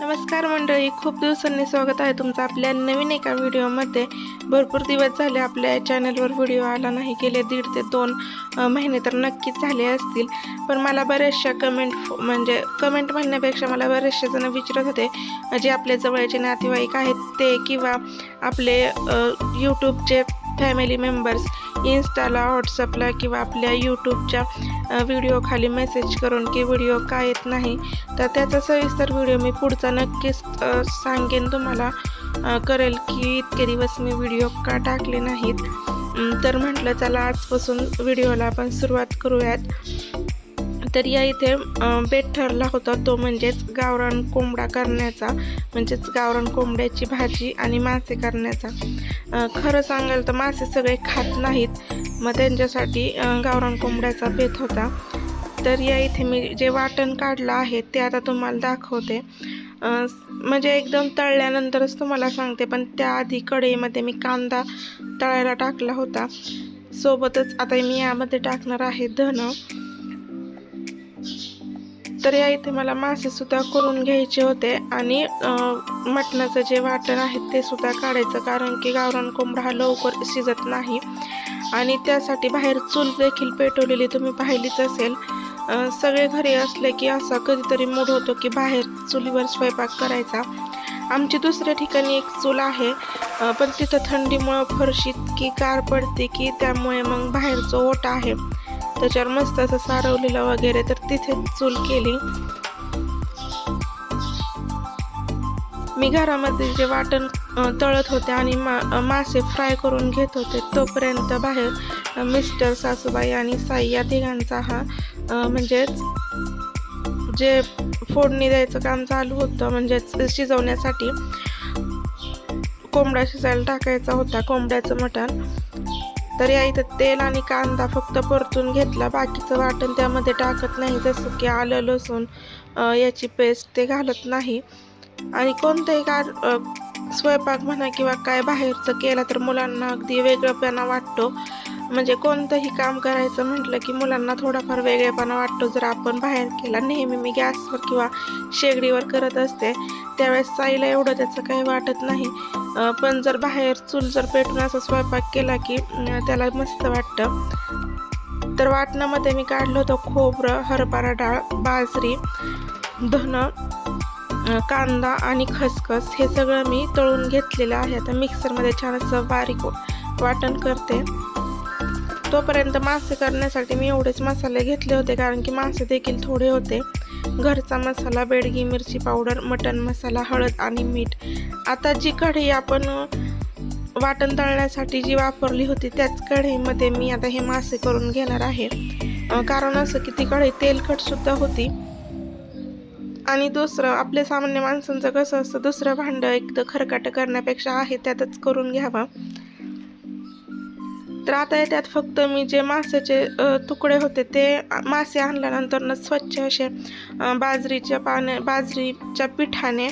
नमस्कार मंडळी खूप दिवसांनी स्वागत आहे तुमचं आपल्या नवीन एका व्हिडिओमध्ये. भरपूर दिवस झाले आपल्या चॅनलवर व्हिडिओ आला नाही गेले दीड ते दोन महिने तर नक्कीच झाले असतील. पण मला बऱ्याचशा कमेंट म्हणजे कमेंट म्हणण्यापेक्षा मला बरेचसे जण विचारत होते जे आपले जवळचे नातेवाईक आहेत ते किंवा आपले यूट्यूबचे फॅमिली मेंबर्स इन्स्टाला व्हॉट्सअपला किंवा आपल्या यूट्यूबच्या व्हिडिओ खाली मेसेज करून की व्हिडिओ का येत नाही तर त्याचा सविस्तर व्हिडिओ मी पुढचा नक्कीच सांगेन तुम्हाला. करेल की इतके दिवस मी व्हिडिओ का टाकले नाहीत. तर म्हटलं चला आजपासून व्हिडिओला आपण सुरुवात करूयात. तर या इथे बेट ठरला होता. तो म्हणजेच गावरान कोंबडा करण्याचा. म्हणजेच गावरान कोंबड्याची भाजी आणि मासे करण्याचा. खरं सांगाल तर मासे सगळे खात नाहीत. मग त्यांच्यासाठी गावरान कोंबड्याचा बेत होता. तर या इथे मी जे वाटण काढलं आहे ते आता तुम्हाला दाखवते. म्हणजे एकदम तळल्यानंतरच तुम्हाला सांगते पण त्याआधी कढईमध्ये मी कांदा तळायला टाकला होता. सोबतच आता मी यामध्ये टाकणार आहे धन तर या इथे मला मासे सुद्धा करून घ्यायचे होते आणि मटणाचं जे वाटण आहे ते सुद्धा काढायचं कारण की गावरान कोंबडा हा लवकर शिजत नाही. आणि त्यासाठी बाहेर चूल देखील पेटवलेली तुम्ही पाहिलीच असेल. सगळे घरी असले की असा कधीतरी मूड होतो की बाहेर चुलीवर स्वयंपाक करायचा. आमची दुसऱ्या ठिकाणी एक चूल आहे पण तिथं थंडीमुळं फरशी इतकी गार पडते की त्यामुळे मग बाहेरचं ओट आहे. त्याच्यावर मस्त असं सारवलेलं वगैरे तर तिथे चूल केली. मी घरामध्ये जे वाटण तळत होते आणि मा मासे फ्राय करून घेत होते तोपर्यंत बाहेर मिस्टर सासूबाई आणि साई या तिघांचा हा म्हणजेच जे फोडणी द्यायचं काम चालू होतं म्हणजेच शिजवण्यासाठी कोंबडा शिजायला टाकायचा होता कोंबड्याचं मटण. तर या इथं तेल आणि कांदा फक्त परतून घेतला. बाकीचं वाटण त्यामध्ये टाकत नाही. जसं की आलं लसूण याची पेस्ट ते घालत नाही. आणि कोणतंही का स्वयंपाक म्हणा किंवा काय बाहेरचं केला तर मुलांना अगदी वेगळंपणा वाटतो. म्हणजे कोणतंही काम करायचं म्हटलं की मुलांना थोडाफार वेगळेपणा वाटतो. जर आपण बाहेर केला नेहमी मी गॅसवर किंवा शेगडीवर करत असते त्यावेळेस साईला एवढं त्याचं काही वाटत नाही. पण जर बाहेर चूल जर पेटून असा स्वयंपाक केला की त्याला मस्त वाटतं. तर वाटणामध्ये मी काढलं होतं खोबरं हरभरा डाळ बाजरी धन कांदा आणि खसखस. हे सगळं मी तळून घेतलेलं आहे. आता मिक्सरमध्ये छान असं बारीक वाटण करते. तोपर्यंत मासे करण्यासाठी मी एवढेच मसाले घेतले होते कारण की मासे देखील थोडे होते. घरचा मसाला बेडगी मिरची पावडर मटन मसाला हळद आणि मीठ. आता जी कढई आपण वाटण तळण्यासाठी जी वापरली होती त्याच कढईमध्ये मी आता हे मासे करून घेणार आहे. कारण असं की ती कढई तेलकटसुद्धा होती. आणि दुसरं आपल्या सामान्य माणसांचं कसं असतं दुसरं भांडं एकदम खरकाटं करण्यापेक्षा आहे त्यातच करून घ्यावं. तर आता त्यात फक्त मी जे माशाचे तुकडे होते ते मासे आणल्यानंतर स्वच्छ असे बाजरीच्या पाण्या बाजरीच्या पिठाने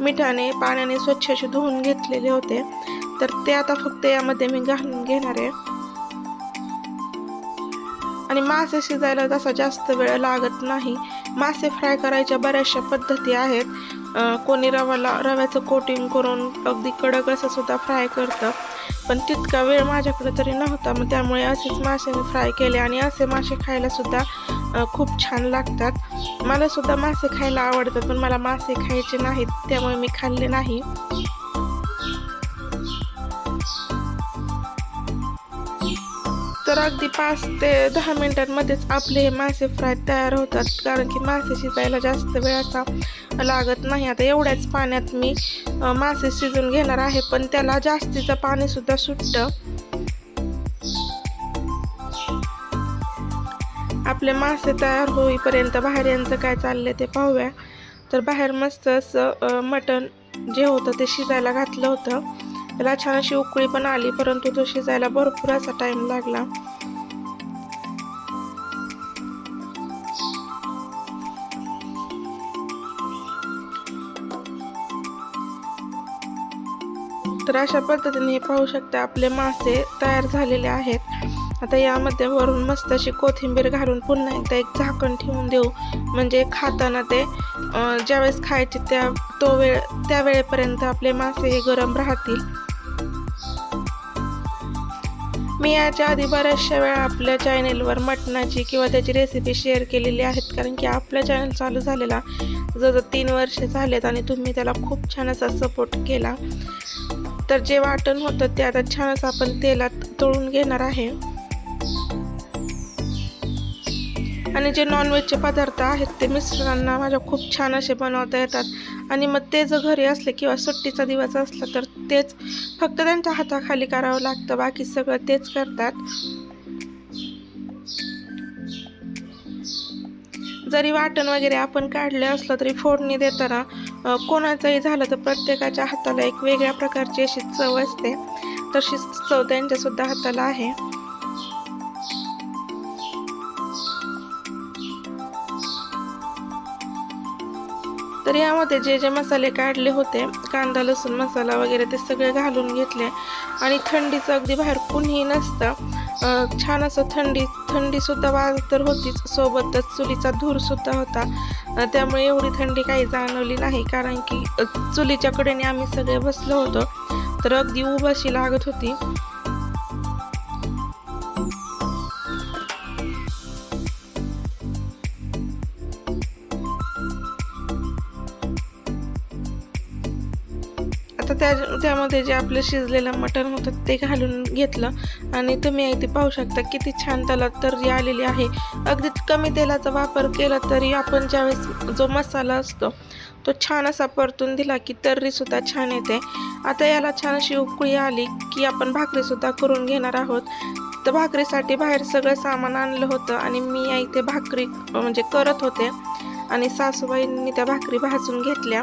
मिठाने पाण्याने स्वच्छ असे धुवून घेतलेले होते. तर ते आता फक्त यामध्ये मी घालून घेणार आहे. आणि मासे शिजायला तसा जास्त वेळ लागत नाही. मासे फ्राय करायच्या बऱ्याचशा पद्धती आहेत. कोणी रवाला रव्याचं कोटिंग करून अगदी कडक असं सुद्धा फ्राय करतं. पण तितका वेळ माझ्याकडे तरी नव्हता. मग त्यामुळे असेच मासे मी फ्राय केले आणि असे मासे खायला सुद्धा खूप छान लागतात. मला सुद्धा मासे खायला आवडतात पण मला मासे खायचे नाहीत. त्यामुळे मी खाल्ले नाही. तर अगदी पाच ते दहा मिनिटांमध्येच आपले हे मासे फ्राय तयार होतात. कारण की मासे शिजायला जास्त वेळ असा लागत नाही. आता एवढ्याच पाण्यात मी मासे शिजून घेणार आहे पण त्याला जास्तीचं पाणी सुद्धा सुटतं. आपले मासे तयार होईपर्यंत बाहेर यांचं काय चाललंय ते पाहूया. तर बाहेर मस्त असं मटण जे होतं ते शिजायला घातलं होतं. त्याला छान अशी उकळी पण आली परंतु तो शिजायला भरपूर असा टाइम लागला. तर अशा पद्धतीने हे पाहू शकता आपले मासे तयार झालेले आहेत. आता यामध्ये वरून मस्त अशी कोथिंबीर घालून पुन्हा एकदा एक झाकण ठेवून देऊ. म्हणजे खाताना ते ज्यावेळेस खायचे त्या तो वेळ त्या वेळेपर्यंत आपले मासे हे गरम राहतील. मी याच्या आधी बऱ्याचशा वेळा आपल्या चॅनेलवर मटणाची किंवा त्याची रेसिपी शेअर केलेली आहेत. कारण की आपला चॅनल चालू झालेला जवळ तीन वर्ष झालेत आणि तुम्ही त्याला खूप छान असा सपोर्ट केला. तर जे वाटण होतं ते आता छान असं आपण तेलात तळून घेणार आहे. आणि जे नॉनव्हेजचे पदार्थ आहेत ते मिस्टरांना माझ्या खूप छान असे बनवता येतात. आणि मग ते जर घरी असले किंवा सुट्टीचा दिवस असला तर तेच फक्त त्यांच्या हाताखाली करावं लागतं. बाकी सगळं तेच करतात. जरी वाटण वगैरे आपण काढले असलं तरी फोडणी देताना कोणाचंही झालं तर प्रत्येकाच्या हाताला एक वेगळ्या प्रकारची अशी चव असते. तशीच चव त्यांच्या सुद्धा हाताला आहे. तर यामध्ये जे जे मसाले काढले होते कांदा लसूण मसाला वगैरे ते सगळे घालून घेतले. आणि थंडीचं अगदी बाहेर कुणीही नसतं. छान असं थंडी थंडीसुद्धा वाज तर होतीच. सोबतच चुलीचा धूरसुद्धा होता. त्यामुळे एवढी थंडी काही जाणवली नाही. कारण की चुलीच्या कडेने आम्ही सगळे बसलो होतो. तर अगदी उभाशी लागत होती. त्या त्यामध्ये जे आपलं शिजलेलं मटण होतं ते घालून घेतलं. आणि तुम्ही इथे पाहू शकता किती छान त्याला तर्री आलेली आहे. अगदी कमी तेलाचा वापर केला तरी आपण ज्यावेळेस जो मसाला असतो तो छान असा परतून दिला की तर्रीसुद्धा छान येते. आता याला छान अशी उकळी आली की आपण भाकरीसुद्धा करून घेणार आहोत. तर भाकरीसाठी बाहेर सगळं सामान आणलं होतं आणि मी इथे भाकरी म्हणजे करत होते. आणि सासूबाईंनी त्या भाकरी भाजून घेतल्या.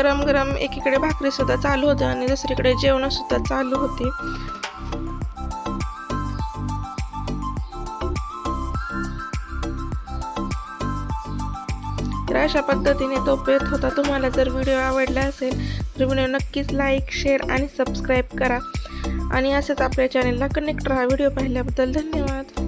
गरम गरम एकीकडे भाकरी सुद्धा चालू होते आणि दुसरीकडे जेवण सुद्धा चालू होती. तर अशा पद्धतीने तो पेत होता. तुम्हाला जर व्हिडिओ आवडला असेल तर व्हिडिओ नक्कीच लाईक शेअर आणि सबस्क्राईब करा. आणि असेच आपल्या चॅनेलला कनेक्ट राहा. व्हिडिओ पाहिल्याबद्दल धन्यवाद.